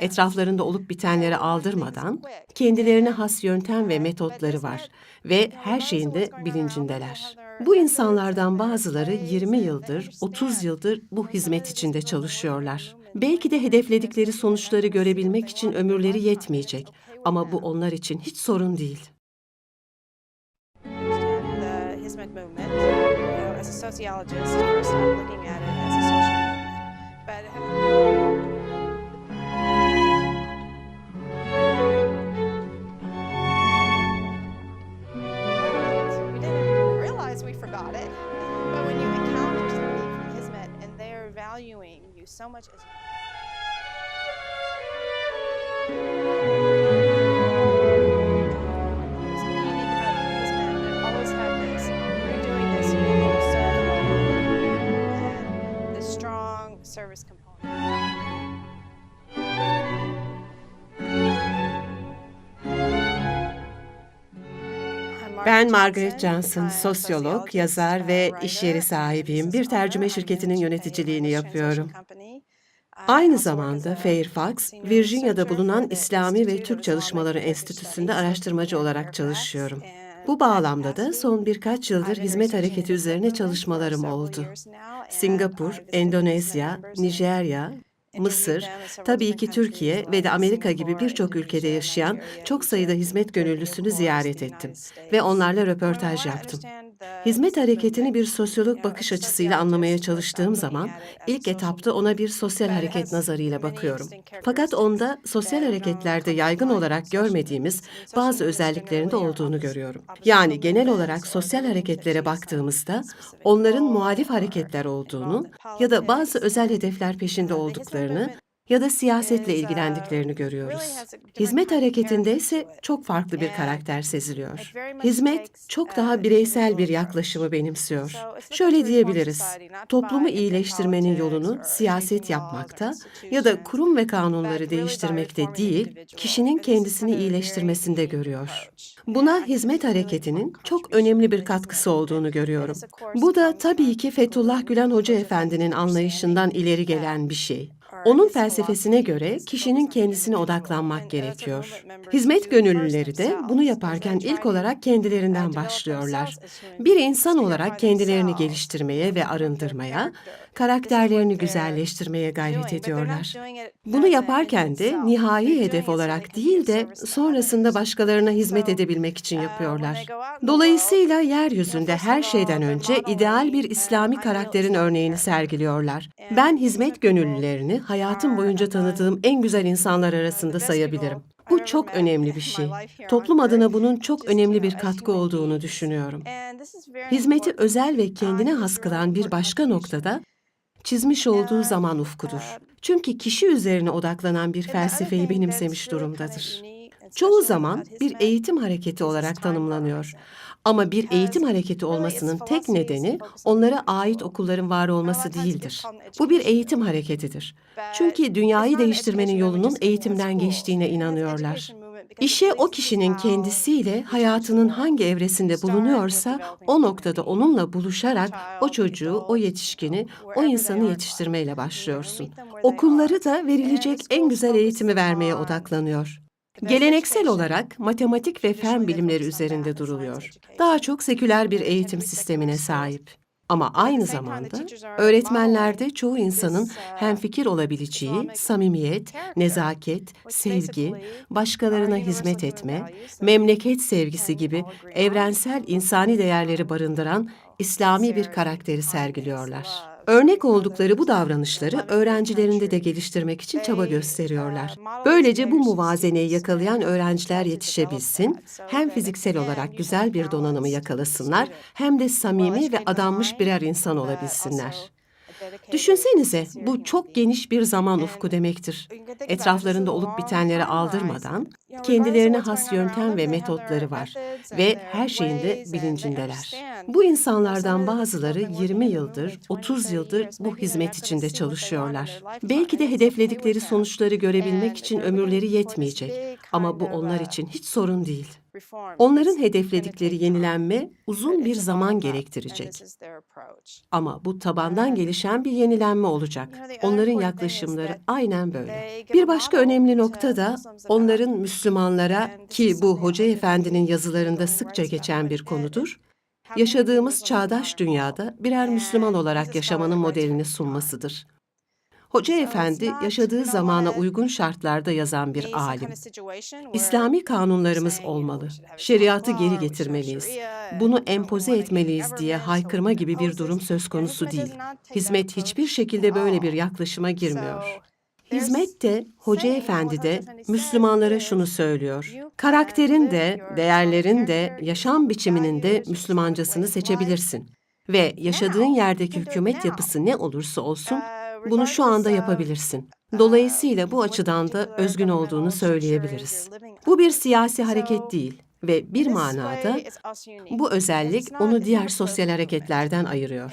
Etraflarında olup bitenleri aldırmadan kendilerine has yöntem ve metotları var ve her şeyin de bilincindeler. Bu insanlardan bazıları 20 yıldır, 30 yıldır bu hizmet içinde çalışıyorlar. Belki de hedefledikleri sonuçları görebilmek için ömürleri yetmeyecek ama bu onlar için hiç sorun değil. as a sociologist, first I'm looking at it as a social movement. But component. I'm Ben Margaret Johnson, sosyolog, yazar ve iş yeri sahibiyim. Bir tercüme şirketinin yöneticiliğini yapıyorum. Aynı zamanda Fairfax, Virginia'da bulunan İslami ve Türk Çalışmaları Enstitüsü'nde araştırmacı olarak çalışıyorum. Bu bağlamda da son birkaç yıldır hizmet hareketi üzerine çalışmalarım oldu. Singapur, Endonezya, Nijerya, Mısır, tabii ki Türkiye ve de Amerika gibi birçok ülkede yaşayan çok sayıda hizmet gönüllüsünü ziyaret ettim ve onlarla röportaj yaptım. Hizmet hareketini bir sosyolog bakış açısıyla anlamaya çalıştığım zaman ilk etapta ona bir sosyal hareket nazarıyla bakıyorum. Fakat onda sosyal hareketlerde yaygın olarak görmediğimiz bazı özelliklerinde olduğunu görüyorum. Yani genel olarak sosyal hareketlere baktığımızda onların muhalif hareketler olduğunu ya da bazı özel hedefler peşinde olduklarını ya da siyasetle ilgilendiklerini görüyoruz. Hizmet hareketinde ise çok farklı bir karakter seziliyor. Hizmet çok daha bireysel bir yaklaşımı benimsiyor. Şöyle diyebiliriz, toplumu iyileştirmenin yolunu siyaset yapmakta ya da kurum ve kanunları değiştirmekte değil, kişinin kendisini iyileştirmesinde görüyor. Buna hizmet hareketinin çok önemli bir katkısı olduğunu görüyorum. Bu da tabii ki Fethullah Gülen Hoca Efendi'nin anlayışından ileri gelen bir şey. Onun felsefesine göre kişinin kendisine odaklanmak gerekiyor. Hizmet gönüllüleri de bunu yaparken ilk olarak kendilerinden başlıyorlar. Bir insan olarak kendilerini geliştirmeye ve arındırmaya, karakterlerini güzelleştirmeye gayret ediyorlar. Bunu yaparken de nihai hedef olarak değil de sonrasında başkalarına hizmet edebilmek için yapıyorlar. Dolayısıyla yeryüzünde her şeyden önce ideal bir İslami karakterin örneğini sergiliyorlar. Ben hizmet gönüllülerini hayatım boyunca tanıdığım en güzel insanlar arasında sayabilirim. Bu çok önemli bir şey. Toplum adına bunun çok önemli bir katkı olduğunu düşünüyorum. Hizmeti özel ve kendine has kılan bir başka noktada çizmiş olduğu zaman ufkudur. Çünkü kişi üzerine odaklanan bir felsefeyi benimsemiş durumdadır. Çoğu zaman bir eğitim hareketi olarak tanımlanıyor. Ama bir eğitim hareketi olmasının tek nedeni onlara ait okulların var olması değildir. Bu bir eğitim hareketidir. Çünkü dünyayı değiştirmenin yolunun eğitimden geçtiğine inanıyorlar. İşe o kişinin kendisiyle hayatının hangi evresinde bulunuyorsa o noktada onunla buluşarak o çocuğu, o yetişkini, o insanı yetiştirmeyle başlıyorsun. Okulları da verilecek en güzel eğitimi vermeye odaklanıyor. Geleneksel olarak matematik ve fen bilimleri üzerinde duruluyor. Daha çok seküler bir eğitim sistemine sahip. Ama aynı zamanda öğretmenlerde çoğu insanın hemfikir olabileceği samimiyet, nezaket, sevgi, başkalarına hizmet etme, memleket sevgisi gibi evrensel insani değerleri barındıran İslami bir karakteri sergiliyorlar. Örnek oldukları bu davranışları öğrencilerinde de geliştirmek için çaba gösteriyorlar. Böylece bu muvazeneyi yakalayan öğrenciler yetişebilsin, hem fiziksel olarak güzel bir donanımı yakalasınlar, hem de samimi ve adanmış birer insan olabilsinler. Düşünsenize bu çok geniş bir zaman ufku demektir. Etraflarında olup bitenleri aldırmadan kendilerine has yöntem ve metotları var ve her şeyin de bilincindeler. Bu insanlardan bazıları 20 yıldır, 30 yıldır bu hizmet içinde çalışıyorlar. Belki de hedefledikleri sonuçları görebilmek için ömürleri yetmeyecek ama bu onlar için hiç sorun değil. Onların hedefledikleri yenilenme uzun bir zaman gerektirecek. Ama bu tabandan gelişen bir yenilenme olacak. Onların yaklaşımları aynen böyle. Bir başka önemli nokta da onların Müslümanlara ki bu Hoca Efendi'nin yazılarında sıkça geçen bir konudur, yaşadığımız çağdaş dünyada birer Müslüman olarak yaşamanın modelini sunmasıdır. Hoca Efendi yaşadığı zamana uygun şartlarda yazan bir alim. İslami kanunlarımız olmalı. Şeriatı geri getirmeliyiz. Bunu empoze etmeliyiz diye haykırma gibi bir durum söz konusu değil. Hizmet hiçbir şekilde böyle bir yaklaşıma girmiyor. Hizmet de, Hoca Efendi de Müslümanlara şunu söylüyor. Karakterin de, değerlerin de, yaşam biçiminin de Müslümancasını seçebilirsin. Ve yaşadığın yerdeki hükümet yapısı ne olursa olsun, bunu şu anda yapabilirsin. Dolayısıyla bu açıdan da özgün olduğunu söyleyebiliriz. Bu bir siyasi hareket değil ve bir manada bu özellik onu diğer sosyal hareketlerden ayırıyor.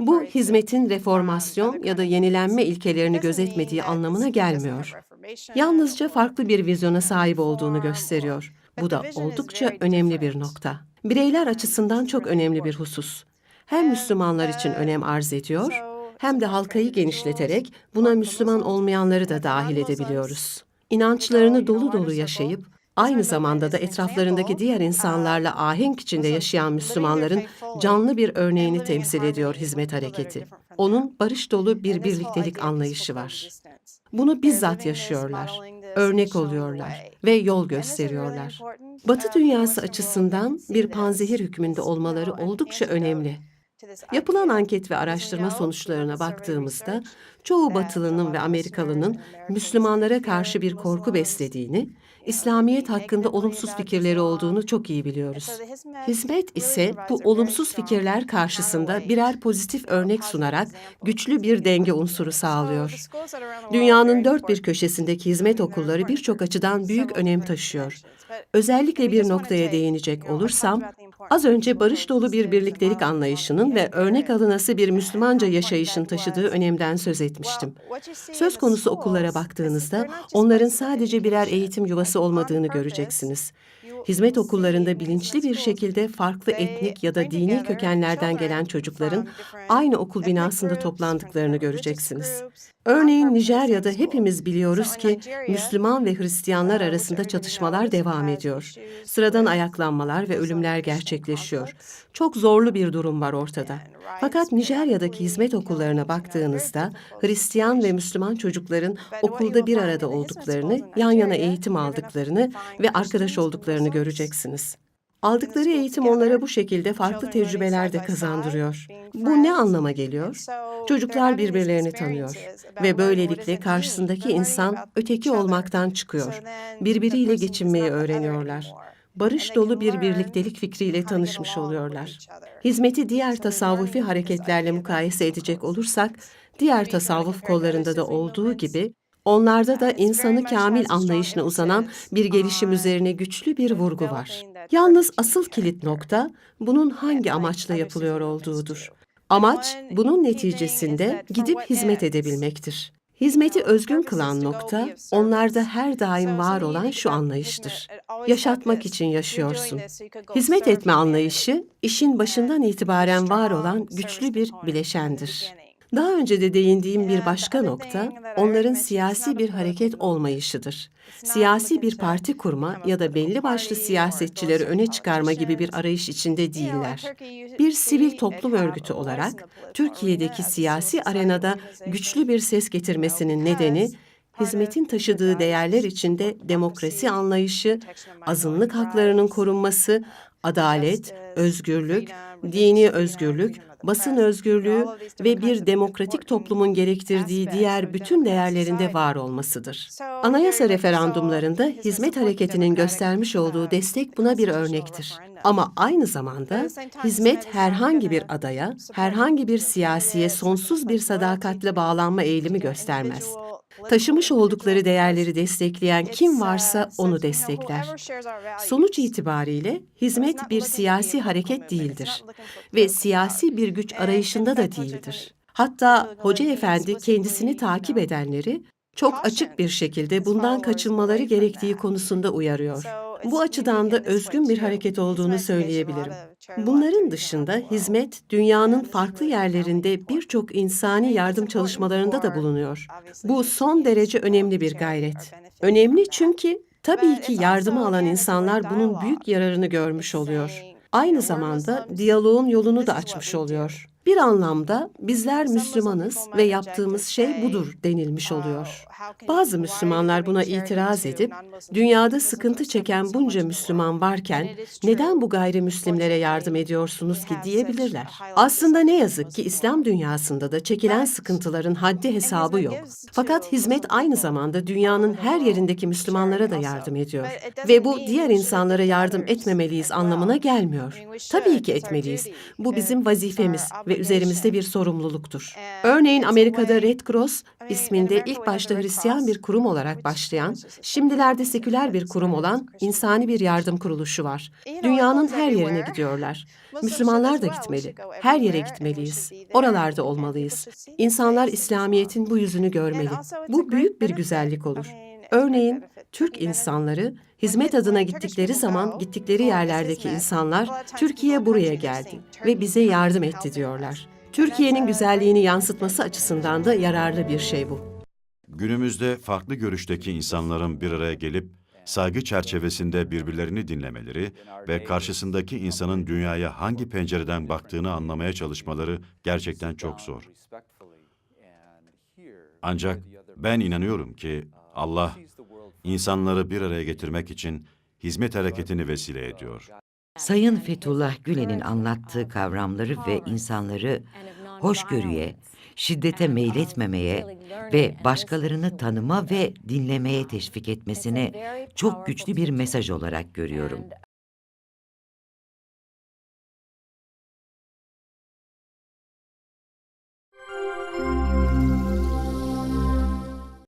Bu hizmetin reformasyon ya da yenilenme ilkelerini gözetmediği anlamına gelmiyor. Yalnızca farklı bir vizyona sahip olduğunu gösteriyor. Bu da oldukça önemli bir nokta. Bireyler açısından çok önemli bir husus. Hem Müslümanlar için önem arz ediyor, hem de halkayı genişleterek buna Müslüman olmayanları da dahil edebiliyoruz. İnançlarını dolu dolu yaşayıp aynı zamanda da etraflarındaki diğer insanlarla ahenk içinde yaşayan Müslümanların canlı bir örneğini temsil ediyor hizmet hareketi. Onun barış dolu bir birliktelik anlayışı var. Bunu bizzat yaşıyorlar, örnek oluyorlar ve yol gösteriyorlar. Batı dünyası açısından bir panzehir hükmünde olmaları oldukça önemli. Yapılan anket ve araştırma sonuçlarına baktığımızda çoğu Batılının ve Amerikalının Müslümanlara karşı bir korku beslediğini, İslamiyet hakkında olumsuz fikirleri olduğunu çok iyi biliyoruz. Hizmet ise bu olumsuz fikirler karşısında birer pozitif örnek sunarak güçlü bir denge unsuru sağlıyor. Dünyanın dört bir köşesindeki hizmet okulları birçok açıdan büyük önem taşıyor. Özellikle bir noktaya değinecek olursam, az önce barış dolu bir birliktelik anlayışının ve örnek alınası bir Müslümanca yaşayışın taşıdığı önemden söz etmiştim. Söz konusu okullara baktığınızda onların sadece birer eğitim yuvası olmadığını göreceksiniz. Hizmet okullarında bilinçli bir şekilde farklı etnik ya da dini kökenlerden gelen çocukların aynı okul binasında toplandıklarını göreceksiniz. Örneğin Nijerya'da hepimiz biliyoruz ki Müslüman ve Hristiyanlar arasında çatışmalar devam ediyor. Sıradan ayaklanmalar ve ölümler gerçekleşiyor. Çok zorlu bir durum var ortada. Fakat Nijerya'daki hizmet okullarına baktığınızda Hristiyan ve Müslüman çocukların okulda bir arada olduklarını, yan yana eğitim aldıklarını ve arkadaş olduklarını göreceksiniz. Aldıkları eğitim onlara bu şekilde farklı tecrübeler de kazandırıyor. Bu ne anlama geliyor? Çocuklar birbirlerini tanıyor ve böylelikle karşısındaki insan öteki olmaktan çıkıyor. Birbiriyle geçinmeyi öğreniyorlar. Barış dolu bir birliktelik fikriyle tanışmış oluyorlar. Hizmeti diğer tasavvufi hareketlerle mukayese edecek olursak, diğer tasavvuf kollarında da olduğu gibi Onlarda da insanı kamil anlayışına uzanan bir gelişim üzerine güçlü bir vurgu var. Yalnız asıl kilit nokta bunun hangi amaçla yapılıyor olduğudur. Amaç bunun neticesinde gidip hizmet edebilmektir. Hizmeti özgün kılan nokta onlarda her daim var olan şu anlayıştır. Yaşatmak için yaşıyorsun. Hizmet etme anlayışı işin başından itibaren var olan güçlü bir bileşendir. Daha önce de değindiğim bir başka nokta, onların siyasi bir hareket olmayışıdır. Siyasi bir parti kurma ya da belli başlı siyasetçileri öne çıkarma gibi bir arayış içinde değiller. Bir sivil toplum örgütü olarak Türkiye'deki siyasi arenada güçlü bir ses getirmesinin nedeni, hizmetin taşıdığı değerler içinde demokrasi anlayışı, azınlık haklarının korunması, adalet, özgürlük, dini özgürlük, basın özgürlüğü ve bir demokratik toplumun gerektirdiği diğer bütün değerlerinde var olmasıdır. Anayasa referandumlarında hizmet hareketinin göstermiş olduğu destek buna bir örnektir. Ama aynı zamanda hizmet herhangi bir adaya, herhangi bir siyasiye sonsuz bir sadakatle bağlanma eğilimi göstermez. Taşımış oldukları değerleri destekleyen kim varsa onu destekler. Sonuç itibariyle hizmet bir siyasi hareket değildir ve siyasi bir güç arayışında da değildir. Hatta Hoca Efendi kendisini takip edenleri çok açık bir şekilde bundan kaçınmaları gerektiği konusunda uyarıyor. Bu açıdan da özgün bir hareket olduğunu söyleyebilirim. Bunların dışında hizmet, dünyanın farklı yerlerinde birçok insani yardım çalışmalarında da bulunuyor. Bu son derece önemli bir gayret. Önemli çünkü tabii ki yardımı alan insanlar bunun büyük yararını görmüş oluyor. Aynı zamanda diyaloğun yolunu da açmış oluyor. Bir anlamda bizler Müslümanız ve yaptığımız şey budur denilmiş oluyor. Bazı Müslümanlar buna itiraz edip, dünyada sıkıntı çeken bunca Müslüman varken neden bu gayrimüslimlere yardım ediyorsunuz ki diyebilirler. Aslında ne yazık ki İslam dünyasında da çekilen sıkıntıların haddi hesabı yok. Fakat hizmet aynı zamanda dünyanın her yerindeki Müslümanlara da yardım ediyor. Ve bu diğer insanlara yardım etmemeliyiz anlamına gelmiyor. Tabii ki etmeliyiz. Bu bizim vazifemiz ve üzerimizde bir sorumluluktur. Örneğin Amerika'da Red Cross isminde ilk başta Hristiyan bir kurum olarak başlayan, şimdilerde seküler bir kurum olan insani bir yardım kuruluşu var. Dünyanın her yerine gidiyorlar. Müslümanlar da gitmeli. Her yere gitmeliyiz. Oralarda olmalıyız. İnsanlar İslamiyet'in bu yüzünü görmeli. Bu büyük bir güzellik olur. Örneğin Türk insanları hizmet adına gittikleri zaman gittikleri yerlerdeki insanlar Türkiye buraya geldi ve bize yardım etti diyorlar. Türkiye'nin güzelliğini yansıtması açısından da yararlı bir şey bu. Günümüzde farklı görüşteki insanların bir araya gelip saygı çerçevesinde birbirlerini dinlemeleri ve karşısındaki insanın dünyaya hangi pencereden baktığını anlamaya çalışmaları gerçekten çok zor. Ancak ben inanıyorum ki Allah insanları bir araya getirmek için hizmet hareketini vesile ediyor. Sayın Fethullah Gülen'in anlattığı kavramları ve insanları hoşgörüye, şiddete meyletmemeye ve başkalarını tanıma ve dinlemeye teşvik etmesini çok güçlü bir mesaj olarak görüyorum.